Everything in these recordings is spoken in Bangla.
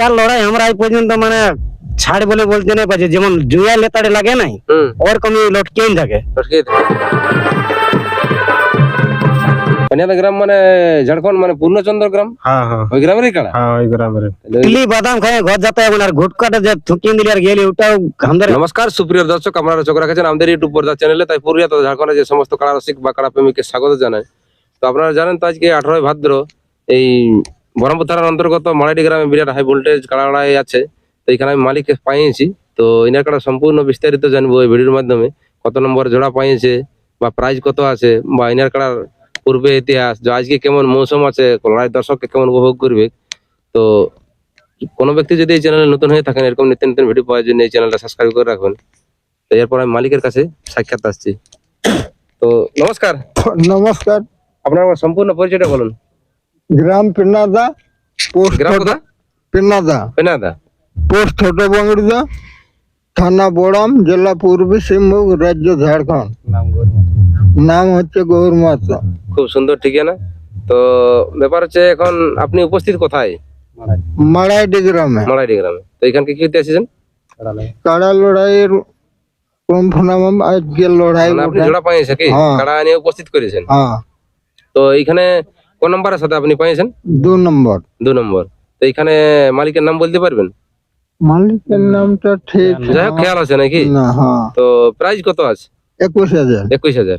ইয়ার লড়াই আমরা এই পর্যন্ত মানে ছাড় বলে বলতে নাই পারছি যেমন জুয়া লেতাড়ে লাগে নাই ওরকমই লটকেই থাকে লটকে থাকে গ্রাম মানে ঝাড়খণ্ড মানে পূর্ণচন্দ্র গ্রাম হ্যাঁ হ্যাঁ ওই গ্রামেরই কাড়া হ্যাঁ ওই গ্রামের দিলি বাদাম খায় ঘর যাতে এখন আর ঘুটকাটা যে থুকিয়ে দিলি আর গেলি ওটাও আমাদের নমস্কার সুপ্রিয় দর্শক আপনারা চোখ রাখেছেন আমাদের ইউটিউব পর্দা চ্যানেলে তাই পুরুলিয়া ঝাড়খণ্ডের যে সমস্ত কাড়া রসিক বা কাড়া প্রেমীকে স্বাগত জানাই তো আপনারা জানেন তো আজকে আঠারোই ভাদ্র এই বহরমপুর থানার অন্তর্গত মালাডি গ্রামে বিরাট হাই ভোল্টেজ কাড়া লড়াই আছে তো এখানে আমি মালিককে পাইয়েছি। তো এনার কাড়া সম্পূর্ণ বিস্তারিত জানব এই ভিডিওর মাধ্যমে কত নম্বর জোড়া পাইয়েছে বা প্রাইজ কত আছে বা এনার কাড়ার পূর্বে ইতিহাস যে আজকে কেমন মৌসুম আছে লড়াই দর্শককে কেমন উপভোগ করবে। তো কোনো ব্যক্তি যদি এই চ্যানেলে নতুন হয়ে থাকেন এরকম নিত্য নতুন ভিডিও পাওয়ার জন্য এই চ্যানেলটা সাবস্ক্রাইব করে রাখবেন। তো এরপর আমি মালিকের কাছে সাক্ষাৎ আসছি। তো নমস্কার। নমস্কার। আপনার সম্পূর্ণ পরিচয়টা বলুন। গ্রাম পিনাদা পোস্ট গ্রাম কোথা পিনাদা পোস্ট ছোট বাংড়িদা থানা বোড়াম জেলা পূর্বী সিংভূম রাজ্য ঝাড়খণ্ড। নাম হচ্ছে গৌর মাতা খুব সুন্দর ঠিকানা। তো ব্যাপার হচ্ছে এখন আপনি উপস্থিত কোথায়? মাড়াইডি গ্রামে। মালাইডি গ্রামে। তো এখানকে কি এসেছেন? কাড়া লড়াইয়ের কনফার্ম আজকে লড়াই মানে আপনি। জোড়া পাইয়েছে কি? হ্যাঁ। কাড়া নিয়ে উপস্থিত করেছেন। হ্যাঁ। তো এইখানে কোন নম্বরের সাথে আপনি পাইয়েছেন দু নম্বর। দু নম্বর। তো এইখানে মালিকের নাম বলতে পারবেন? মালিকের নামটা ঠিক যাই হোক খেয়াল আছে নাকি? না হ্যাঁ। তো প্রাইস কত আছে? একুশ হাজার। একুশ হাজার।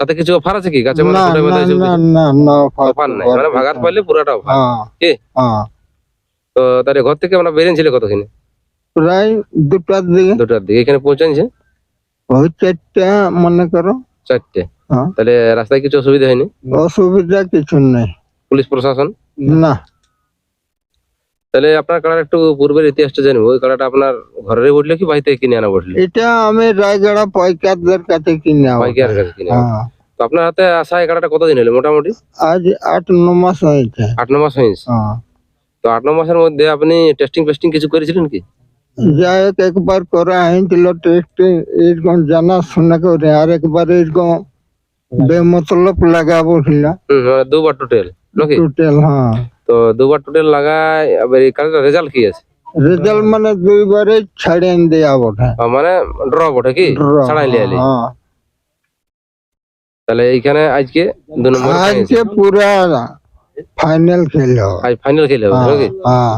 সাথে কিছু অফার আছে কি? কাছে না না না না না অফার নাই। মানে ভাগাত পারলে পুরাটা অফার হ্যাঁ কি? হ্যাঁ। তো তাহলে ঘর থেকে আমরা বেরিয়েছিল কতক্ষণে প্রায় দুটার দিকে। দুটার দিকে। এখানে পৌঁছাচ্ছে ওই চারটা মনে করো। চারটে। হ্যাঁ। তাহলে রাস্তায় কিছু অসুবিধা হয়নি? অসুবিধা কিছু নেই। পুলিশ প্রশাসন? না। তাহলে আপনার কাড়ার একটু পূর্বের ইতিহাসটা জানব। ওই কাড়াটা আপনার ঘরে বসলে কি বাড়িতে কিনে আনা বসলে এটা আমি রায়গড়া পয়কারদের কাছে কিনে আবার। বাইকের কাছে কিনে আনা। হ্যাঁ। তো আপনার হাতে আসা এই কাড়াটা কতদিন হলো মোটামুটি? আজ আট ন মাস হয়েছে। আট ন মাস হয়েছে। হ্যাঁ। তো আট ন মাসের মধ্যে আপনি টেস্টিং ফেস্টিং কিছু করেছিলেন কি? যাই হোক একবার করা হয়েছিল টেস্ট এরকম জানা শোনা করে আর একবার এরকম বেমতলব লাগাবো ছিল হুম মানে দুবার টোটাল নাকি? টোটাল হ্যাঁ। তো দুবার টোটাল লাগায় এবার এই কাড়াটার রেজাল্ট কি আছে? রেজাল্ট মানে দুইবারে ছাড়িয়ে দেওয়া বটে মানে ড্র বটে কি? ছাড়াই লিয়ালি হ্যাঁ তাহলে এইখানে আজকে দু নম্বর আজকে পুরা ফাইনাল খেল হবে আজ ফাইনাল খেলে হবে নাকি? হ্যাঁ।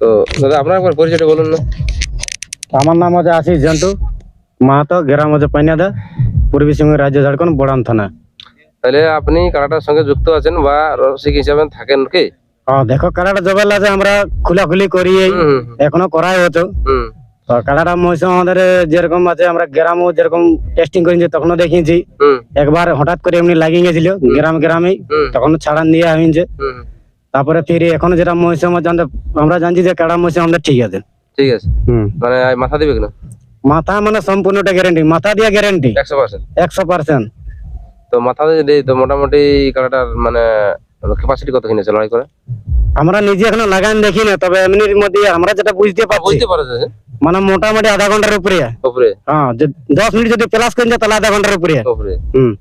তো দাদা আপনার একবার পরিচয়টা বলুন না। আমার নাম হচ্ছে আশিস জন্টু। মাহাতো গ্রাম হচ্ছে পাইনাদা পূর্বী সিংহ রাজ্য ঝাড়খণ্ড বড়াম থানা। তাহলে আপনি কারাটার সঙ্গে যুক্ত আছেন বা রসিক হিসাবে থাকেন কি? হ্যাঁ দেখো কাড়াটা জবেল আছে আমরা খোলাখুলি করি এখনও করাই হতো তো মৌসুম আমাদের যেরকম আছে আমরা গ্রামও যেরকম টেস্টিং করেছি তখনও দেখিয়েছি। একবার হঠাৎ করে এমনি লাগিয়ে গেছিল গ্রাম গ্রামে তখন ছাড়ান দিয়ে হুম, তারপরে ফির এখন যেটা মৌসুম আমাদের- আমরা জানছি যে কাড়া মৌসুম আমাদের ঠিক আছে। ঠিক আছে। হুম। মানে মাথা দিবে কিনা? মাথা মানে সম্পূর্ণটা গ্যারেন্টি মাথা দিয়ে গ্যারেন্টি একশো পার্সেন্ট। একশো পার্সেন্ট। তো মাথা দিয়ে দেই তো মোটামুটি কারাটার মানে ক্যাপাসিটি কত কিনেছে লড়াই করে? আমরা নিজে এখনও লাগান দেখি না তবে এমনির মধ্যে আমরা যেটা বুঝতে পারছি। বুঝতে পারছে। মানে মোটামুটি আধা ঘণ্টার উপরে। উপরে। হ্যাঁ দশ মিনিট যদি প্লাস করে যায় তাহলে আধা ঘণ্টার উপরে। উপরে। হুম।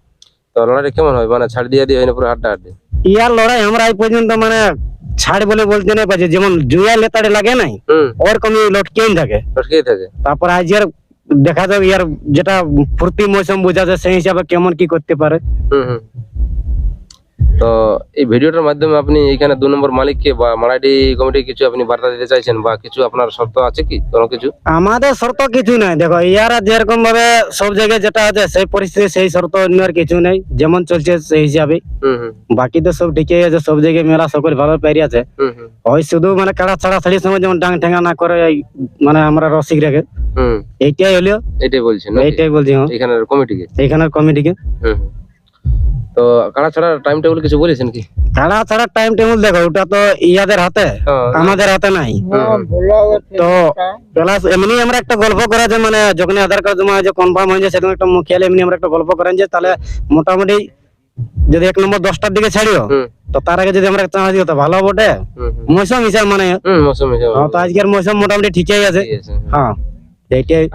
তো লড়াই কেমন হয় মানে ছাড় দিয়ে দিয়ে পুরো হাড্ডা হাড্ডি। ইয়ার লড়াই আমরা এই পর্যন্ত মানে ছাড় বলে বলতে নাই পারছি যেমন জুয়া লেতাড়ে লাগে নাই ওরকম লটকেই থাকে। লটকেই থাকে। তারপর আজ ইয়ার দেখা যাক ইয়ার যেটা ফুর্তি মৌসুম বোঝা যায় সেই হিসাবে কেমন কি করতে পারে। হুম হুম। তো এই ভিডিওটার মাধ্যমে আপনি এখানে দু নম্বর মালিককে বা মারাঠি কমিটি কিছু আপনি বার্তা দিতে চাইছেন বা কিছু আপনার শর্ত আছে কি? কোনো কিছু? আমাদের শর্ত কিছু নাই। দেখো ইয়ারা যেরকম ভাবে সব জায়গায় যেটা আছে সেই পরিস্থিতি সেই শর্ত অন্য আর কিছু নেই। যেমন চলছে সেই হিসাবে। বাকি তো সব ঠিকই আছে সব জায়গায় মেলা সকল ভালো পেরিয়ে আছে। ওই শুধু মানে কাড়া ছাড়া ছাড়ির সময় যেমন ডাং ঠেঙ্গা না করে মানে আমরা রসিক রেখে। হুম। এইটাই হলো। এটাই বলছেন এইটাই বলছি হ্যাঁ। এখানের কমিটিকে? এইখানের কমিটিকে। হুম। তো কাড়া ছাড়া টাইম টেবিল কিছু বলেছেন কি? কাড়া ছাড়া টাইম টেবিল দেখো ওটা তো ইয়াদের হাতে আমাদের হাতে নাই। তো প্লাস এমনি আমরা একটা গল্প করা যে মানে যখন আধার কার্ড জমা যে কনফার্ম হয়ে যায় সেরকম একটা মুখিয়ালে এমনি আমরা একটা গল্প করেন যে তাহলে মোটামুটি যদি এক নম্বর দশটার দিকে ছাড়িও তো তার আগে যদি আমরা চাঁদা দিও তো ভালো বটে। মৌসুম হিসাব মানে। মৌসুম হিসাবে। হ্যাঁ, তো আজকের মৌসুম মোটামুটি ঠিকই আছে। হ্যাঁ।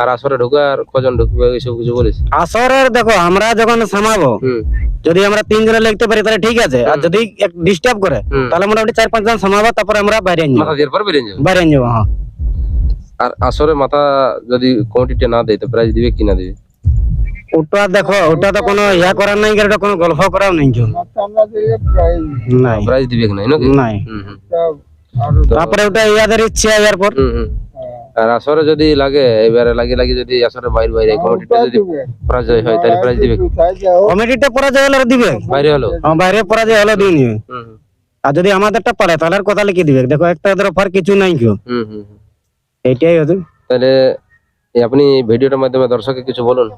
আর আসরে ঢুকার কজন ঢুকবে এইসব কিছু বলিস। আসরের দেখো আমরা যখন সামাবো যদি আমরা তিনজনে লিখতে পারি তাহলে ঠিক আছে। আর যদি ডিস্টার্ব করে তাহলে মোটামুটি চার পাঁচ জন সামাবো তারপরে আমরা বাইরে যাবে। বাইরে যাব হ্যাঁ। আর আসরে মাথা যদি কমিটিটা না দেয় তো প্রাইজ দিবে কি না দিবে? ওটা দেখো ওটা তো কোনো ইয়া করার নাই ওটা কোনো গল্প করাও নাই দিবে কি নাই নাই। তারপরে ওটা ইয়াদের ইচ্ছে হুম। আর আসরে যদি লাগে এবারে লাগে লাগে যদি আসরে বাইরে বাইরে কমিটিটা যদি পরাজয় হয় তাহলে প্রাইজ দিবে। কমিটিটা পরাজয় হলে দিবে? বাইরে হলো। হ্যাঁ, বাইরে পরাজয় হলে দিয়ে নিবে। আর যদি আমাদেরটা পারে তাহলে আর কথা লিখে দিবে। দেখো একটা এদের অফার কিছু নাই কেউ। হুম হুম হুম। এইটাই হতো। তাহলে আপনি ভিডিওটার মাধ্যমে দর্শককে কিছু বলুন।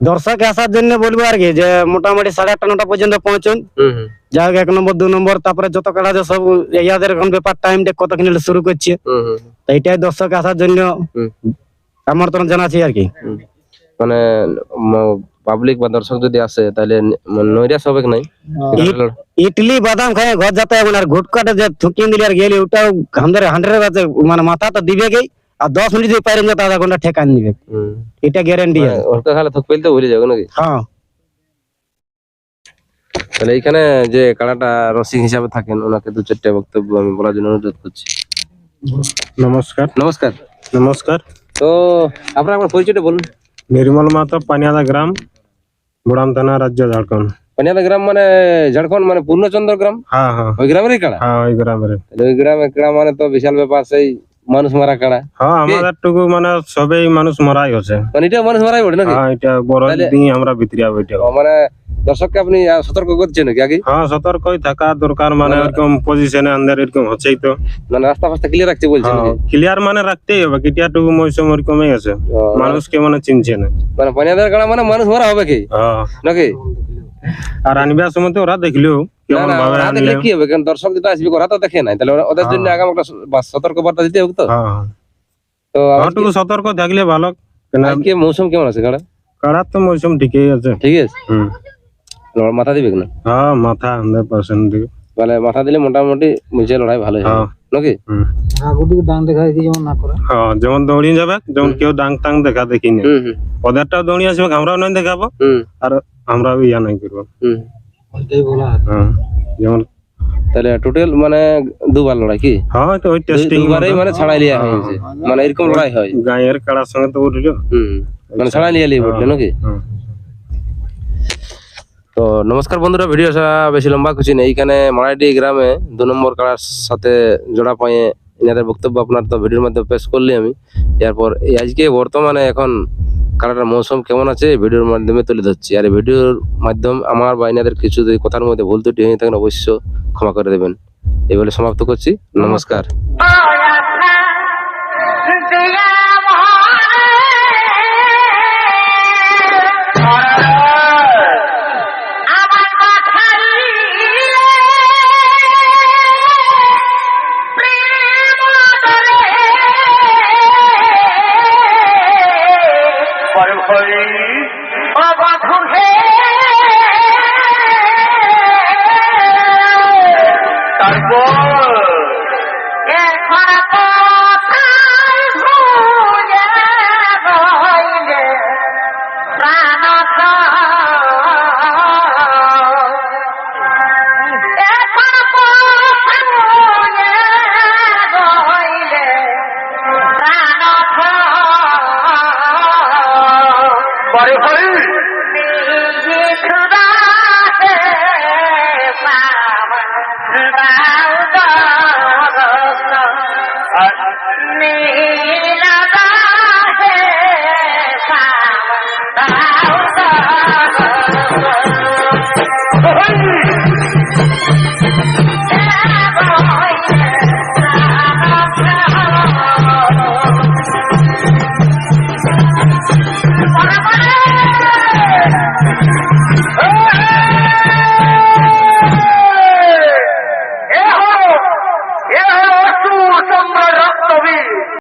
দর্শক আসার জন্য বলব আর কি যে মোটামুটি সাড়ে আটটা নটা পর্যন্ত পৌঁছুন। যাই হোক এক নম্বর দু নম্বর তারপরে যত আছে সব ইয়াদের এখন ব্যাপার টাইমটা কত কিনে শুরু করছে। হুম হুম। তো এইটাই দর্শক আসার জন্য। আমন্ত্রণ জানাচ্ছি আর কি। মানে পাবলিক বা দর্শক যদি আসে তাহলে মানে হবে নাই? ইট- ইডলি বাদাম খাই ঘর যাতে এখন আর ঘুটকাটে যে থুকিয়ে দিলি আর গেলি ওটাও হান্ড্রেড হান্ড্রেড আছে মানে মাথা তো দিবে গেই আর দশ মিনিট যদি পারেন যেত আধা ঘণ্টা ঠেকান দিবে। এটা গ্যারেন্টি মানে ওরটা খালে থুক পেলতে ভুলে যাবে নাকি? হ্যাঁ। তাহলে এইখানে যে কাড়াটা রসিক হিসাবে থাকেন ওনাকে দু চারটে বক্তব্য আমি বলার জন্য অনুরোধ করছি। নমস্কার। নমস্কার। নমস্কার। তো আপনার আমার পরিচয়টা বলুন। নির্মল মাতো পানিয়াদা গ্রাম বুড়াম থানা রাজ্য ঝাড়খণ্ড। পানিয়াদা গ্রাম মানে ঝাড়খণ্ড মানে পূর্ণচন্দ্র গ্রাম? হ্যাঁ হ্যাঁ। ওই গ্রামেরই কাড়া? হ্যাঁ ওই গ্রামের ওই গ্রামে কাড়া মানে তো বিশাল ব্যাপার সেই মানুষ মারা কাড়া। হ্যাঁ আমাদের টুকু মানে সবেই মানুষ মরাই হচ্ছে। মানে এটা মানুষ মারাই ওঠে নাকি? হ্যাঁ এটা বড় দিন আমরা ভিতরিয়া বইটা মানে দর্শককে আপনি সতর্ক করছেন নাকি আগে? হ্যাঁ সতর্কই থাকা দরকার মানে মানে- এরকম পজিশনে আন্দার এরকম হচ্ছেই তো। মানে রাস্তা ফাস্তা ক্লিয়ার রাখছে বলছেন ক্লিয়ার মানে রাখতেই হবে কিটিয়াটুকু মৌসুম ওরকমই আছে। মানুষকে মানে চিনছে না। মানে পানিয়াদার কাড়া মানে মানুষ মারা হবে কি? হ্যাঁ। নাকি? আর আনবার সময় তো ওরা দেখলেও কি হবে? কারণ দর্শক যেটা আসবে ওরা তো দেখে নাই। তাহলে ওদের জন্য হ্যাঁ। আগাম একটা সতর্ক বার্তা দিতে হবে তো। হ্যাঁ হ্যাঁ। তো সতর্ক থাকলে ভালো। আজকে মৌসুম কেমন আছে কাড়া? কারার তো মৌসুম ঠিকই আছে। ঠিক আছে। মাথা দিবে না? হ্যাঁ মাথা হান্ড্রেড পার্সেন্ট দিকে মানে মাথা দিলে মোটামুটি বুঝে লড়াই ভালো হবে হ্যাঁ। নাকি? হ্যাঁ যেমন দৌড়িয়ে যাবে যেমন কেউ ডাং টাং দেখা দেখি না হুম হুম। ওদেরটাও দৌড়িয়ে আসবে আমরাও দেখাবো। আর আমরাও ইয়া নাই করব। হুম। হ্যাঁ যেমন তাহলে টোটাল মানে দুবার লড়াই কি? হ্যাঁ তো ওই টেস্টিং দুবারই মানে ছাড়াই লিয়া হয়েছে। মানে এরকম লড়াই হয়। গায়ের কাড়ার সঙ্গে তো উঠল। হুম। মানে ছাড়াই লিয়া লিয়ে উঠল নাকি? হ্যাঁ। তো নমস্কার বন্ধুরা, ভিডিও বেশি লম্বা খুশি নেই। এইখানে মারাইডি গ্রামে দু নম্বর কাড়ার সাথে জোড়া পায়ে এনাদের বক্তব্য আপনার তো ভিডিওর মধ্যে পেশ করলি আমি। এরপর এই আজকে বর্তমানে এখন কাড়াটার মৌসুম কেমন আছে ভিডিওর মাধ্যমে তুলে ধরছি। আর ভিডিওর মাধ্যম আমার বা এনাদের কিছু যদি কথার মধ্যে ভুল ত্রুটি হয়ে থাকেন অবশ্য ক্ষমা করে দেবেন। এই বলে সমাপ্ত করছি। নমস্কার। অবধু হে। পাওয়া দাও দাও